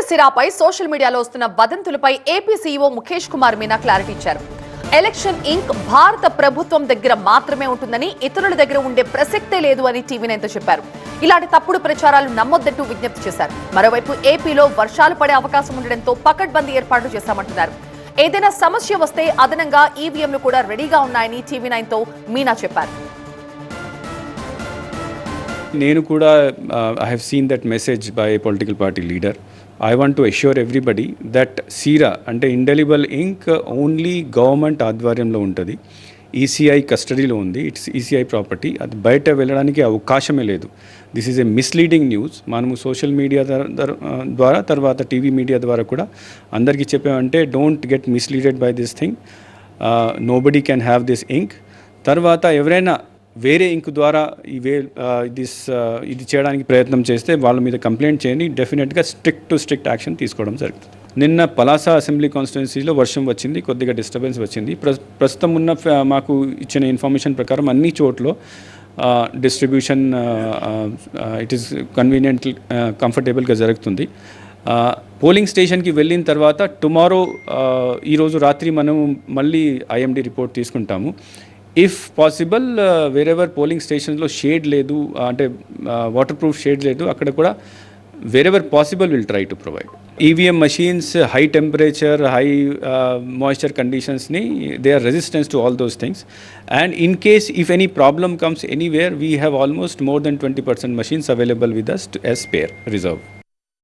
ఎన్నికల సిరాపై సోషల్ మీడియాలో వస్తున్న వదంతులపై AP CEO Mukesh Kumar Meena clarity ఇచ్చారు. ఎలక్షన్ ఇంక్ భారత ప్రభుత్వం దగ్గర మాత్రమే ఉంటుందని ఇతరుల దగ్గర ఉండే ప్రసక్తే లేదు అని టీవీ నైన్తో చెప్పారు. ఇలాంటి తప్పుడు ప్రచారాలు నమ్మొద్దంటూ విజ్ఞప్తి చేశారు. మరోవైపు ఏపీలో వర్షాలు పడే అవకాశం ఉండడంతో పకడ్బందీ ఏర్పాట్లు చేశామంటున్నారు. ఏదైనా సమస్య వస్తే అదనంగా ఈవీఎంలు కూడా రెడీగా ఉన్నాయని టీవీ నైన్తో మీనా చెప్పారు. నేను కూడా I have seen that message by political party leader I want to assure everybody that సీరా అంటే ఇండెలిబుల్ ఇంక్ ఓన్లీ గవర్నమెంట్ ఆధ్వర్యంలో ఉంటుంది. ఈసీఐ కస్టడీలో ఉంది. ఇట్స్ ఈసీఐ ప్రాపర్టీ అది బయట వెళ్ళడానికి అవకాశమే లేదు. This is a misleading news మనము సోషల్ మీడియా ద్వారా తర్వాత టీవీ మీడియా ద్వారా కూడా అందరికీ చెప్పామంటే don't get misleaded by this thing nobody can have this ink తర్వాత ఎవరైనా వేరే ఇంక్ ద్వారా ఈ వే దిస్ ఇది చేయడానికి ప్రయత్నం చేస్తే వాళ్ళ మీద కంప్లైంట్ చేయండి. డెఫినెట్గా స్ట్రిక్ట్ టు స్ట్రిక్ట్ యాక్షన్ తీసుకోవడం జరుగుతుంది. నిన్న పలాస అసెంబ్లీ కాన్స్టిట్యున్సీలో వర్షం వచ్చింది కొద్దిగా డిస్టర్బెన్స్ వచ్చింది. ప్ర ప్రస్తుతం ఉన్న మాకు ఇచ్చిన ఇన్ఫర్మేషన్ ప్రకారం అన్ని చోట్ల డిస్ట్రిబ్యూషన్ ఇట్ ఈస్ కన్వీనియంట్ కంఫర్టబుల్గా జరుగుతుంది. పోలింగ్ స్టేషన్కి వెళ్ళిన తర్వాత టుమారో ఈరోజు రాత్రి మనం మళ్ళీ ఐఎండి రిపోర్ట్ తీసుకుంటాము. ఇఫ్ పాసిబుల్ వేరెవర్ పోలింగ్ స్టేషన్స్లో షేడ్ లేదు అంటే వాటర్ ప్రూఫ్ షేడ్ లేదు అక్కడ కూడా wherever possible will try to provide EVM machines high temperature high moisture కండిషన్స్ని they are resistance to all those things and in case if any problem comes anywhere we have almost more than twenty percent machines available with us as spare reserve